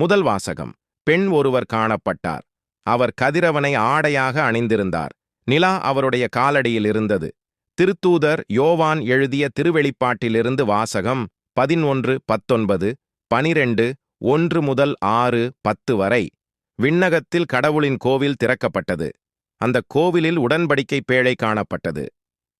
முதல் வாசகம். பெண் ஒருவர் காணப்பட்டார். அவர் கதிரவனை ஆடையாக அணிந்திருந்தார். நிலா அவருடைய காலடியில் இருந்தது. திருத்தூதர் யோவான் எழுதிய திருவெளிப்பாட்டிலிருந்து வாசகம் பதினொன்று பத்தொன்பது பனிரெண்டு ஒன்று முதல் ஆறு பத்து வரை விண்ணகத்தில் கடவுளின் கோவில் திறக்கப்பட்டது. அந்த கோவிலில் உடன்படிக்கை பேழை காணப்பட்டது.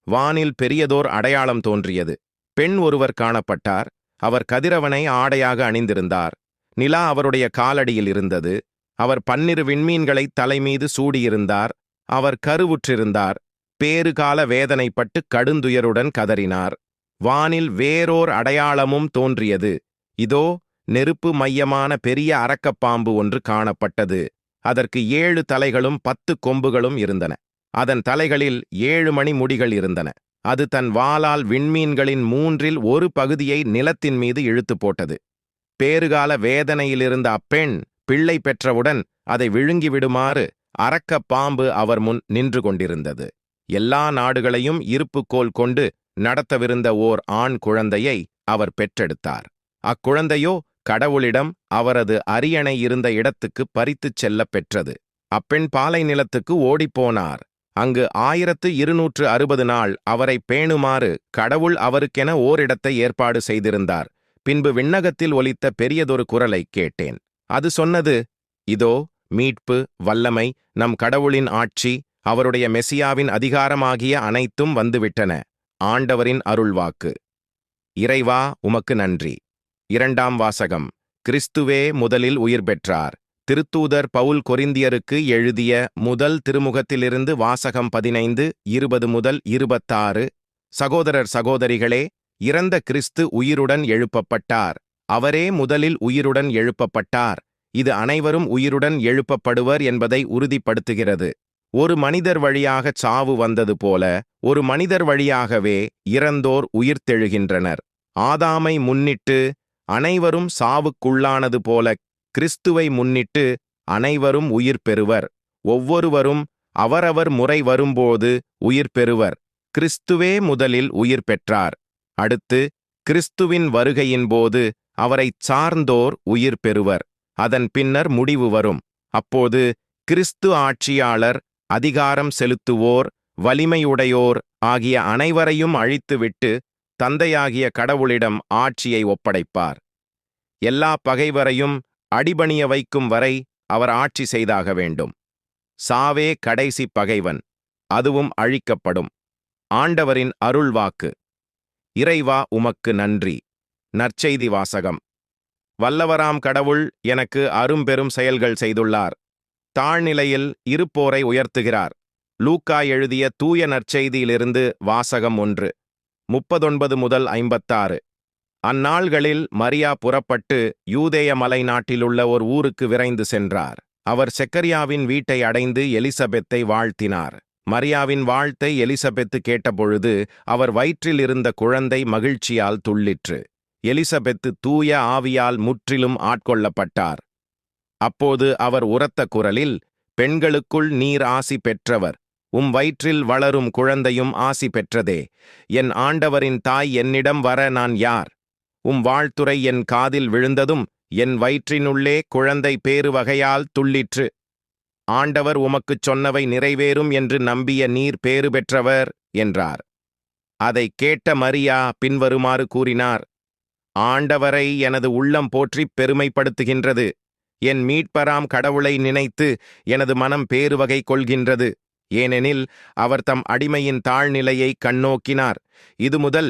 வானில் பெரியதோர் அடையாளம் தோன்றியது. பெண் ஒருவர் காணப்பட்டார். அவர் கதிரவனை ஆடையாக அணிந்திருந்தார். நிலா அவருடைய காலடியில் இருந்தது. அவர் பன்னிரு விண்மீன்களை தலைமீது சூடியிருந்தார். அவர் கருவுற்றிருந்தார். பேறுகால வேதனைப்பட்டு கடுந்துயருடன் கதறினார். வானில் வேறோர் அடையாளமும் தோன்றியது. இதோ நெருப்பு மையமான பெரிய அரக்கப்பாம்பு ஒன்று காணப்பட்டது. அதற்கு ஏழு தலைகளும் பத்து கொம்புகளும் இருந்தன. அதன் தலைகளில் ஏழு மணி முடிகள் இருந்தன. அது தன் வாளால் விண்மீன்களின் மூன்றில் ஒரு பகுதியை நிலத்தின் மீது இழுத்து போட்டது. பேறுகால வேதனையிலிருந்த அப்பெண் பிள்ளை பெற்றவுடன் அதை விழுங்கிவிடுமாறு அரக்க பாம்பு அவர் முன் நின்று கொண்டிருந்தது. எல்லா நாடுகளையும் இருப்புக்கோல் கொண்டு நடத்தவிருந்த ஓர் ஆண் குழந்தையை அவர் பெற்றெடுத்தார். அக்குழந்தையோ கடவுளிடம் அவரது அரியணை இருந்த இடத்துக்கு பறித்துச் செல்லப் பெற்றது. அப்பெண் பாலை நிலத்துக்கு ஓடிப்போனார் அங்கு ஆயிரத்து இருநூற்று அறுபது நாள் அவரை பேணுமாறு கடவுள் அவருக்கென ஓரிடத்தை ஏற்பாடு செய்திருந்தார். பின்பு விண்ணகத்தில் ஒலித்த பெரியதொரு குரலை கேட்டேன். அது சொன்னது இதோ மீட்பு வல்லமை நம் கடவுளின் ஆட்சி அவருடைய மெசியாவின் அதிகாரமாகிய அனைத்தும் வந்துவிட்டன. ஆண்டவரின் அருள்வாக்கு. இறைவா உமக்கு நன்றி. இரண்டாம் வாசகம். கிறிஸ்துவே முதலில் உயிர் பெற்றார். திருத்தூதர் பவுல் கொரிந்தியருக்கு எழுதிய முதல் திருமுகத்திலிருந்து வாசகம் பதினைந்து இருபது முதல் இருபத்தாறு. சகோதரர் சகோதரிகளே இறந்த கிறிஸ்து உயிருடன் எழுப்பப்பட்டார். அவரே முதலில் உயிருடன் எழுப்பப்பட்டார். இது அனைவரும் உயிருடன் எழுப்பப்படுவர் என்பதை உறுதிப்படுத்துகிறது. ஒரு மனிதர் வழியாகச் சாவு வந்தது போல ஒரு மனிதர் வழியாகவே இறந்தோர் உயிர்த்தெழுகின்றனர் ஆதாமை முன்னிட்டு அனைவரும் சாவுக்குள்ளானது போல கிறிஸ்துவை முன்னிட்டு அனைவரும் உயிர் பெறுவர். ஒவ்வொருவரும் அவரவர் முறை வரும்போது உயிர் பெறுவர். கிறிஸ்துவே முதலில் உயிர் பெற்றார். அடுத்து கிறிஸ்துவின் வருகையின் போது அவரைச் சார்ந்தோர் உயிர் பெறுவர். அதன் பின்னர் முடிவு வரும். அப்போது கிறிஸ்து ஆட்சியாளர் அதிகாரம் செலுத்துவோர் வலிமையுடையோர் ஆகிய அனைவரையும் அழித்துவிட்டு தந்தையாகிய கடவுளிடம் ஆட்சியை ஒப்படைப்பார். எல்லா பகைவரையும் அடிபணிய வைக்கும் வரை அவர் ஆட்சி செய்தாக வேண்டும். சாவே கடைசி பகைவன். அதுவும் அழிக்கப்படும். ஆண்டவரின் அருள்வாக்கு. இறைவா உமக்கு நன்றி. நற்செய்தி வாசகம். வல்லவராம் கடவுள் எனக்கு அரும்பெரும் செயல்கள் செய்துள்ளார். தாழ்நிலையில் இருப்போரை உயர்த்துகிறார். லூக்கா எழுதிய தூய நற்செய்தியிலிருந்து வாசகம் ஒன்று. முப்பதொன்பது முதல் ஐம்பத்தாறு. அந்நாள்களில் மரியா புறப்பட்டு யூதேய மலை நாட்டிலுள்ள ஒரு ஊருக்கு விரைந்து சென்றார். அவர் செக்கரியாவின் வீட்டை அடைந்து எலிசபெத்தை வாழ்த்தினார். மரியாவின் வாழ்த்தை எலிசபெத்து கேட்டபொழுது அவர் வயிற்றில் இருந்த குழந்தை மகிழ்ச்சியால் துள்ளிற்று. எலிசபெத்து தூய ஆவியால் முற்றிலும் ஆட்கொள்ளப்பட்டார். அப்போது அவர் உரத்த குரலில் பெண்களுக்குள் நீர் ஆசி பெற்றவர் உம் வயிற்றில் வளரும் குழந்தையும் ஆசி பெற்றதே. என் ஆண்டவரின் தாய் என்னிடம் வர நான் யார்? உம் வாழ்த்துரை என் காதில் விழுந்ததும் என் வயிற்றினுள்ளே குழந்தை பேறு வகையால் துள்ளிற்று. ஆண்டவர் உமக்குச் சொன்னவை நிறைவேறும் என்று நம்பிய நீர் பேறு பெற்றவர் என்றார். அதை கேட்ட மரியா பின்வருமாறு கூறினார் ஆண்டவரை எனது உள்ளம் போற்றிப் பெருமைப்படுத்துகின்றது. என் மீட்பராம் கடவுளை நினைத்து எனது மனம் பேருவகை கொள்கின்றது. ஏனெனில் அவர் தம் அடிமையின் தாழ்நிலையை கண்ணோக்கினார். இது முதல்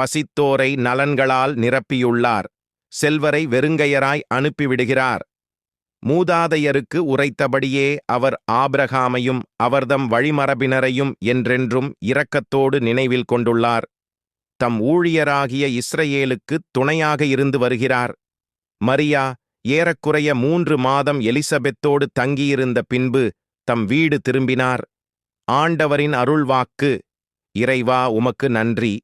பசித்தோரை நலன்களால் நிரப்பியுள்ளார். செல்வரை வெறுங்கையராய் அனுப்பிவிடுகிறார். மூதாதையருக்கு உரைத்தபடியே அவர் ஆபிரகாமையும் அவர்தம் வழிமரபினரையும் என்றென்றும் இரக்கத்தோடு நினைவில் கொண்டுள்ளார். தம் ஊழியராகிய இஸ்ரேலுக்கு துணையாக இருந்து வருகிறார். மரியா ஏறக்குறைய மூன்று மாதம் எலிசபெத்தோடு தங்கியிருந்த பின்பு தம் வீடு திரும்பினார். ஆண்டவரின் அருள்வாக்கு இறைவா உமக்கு நன்றி.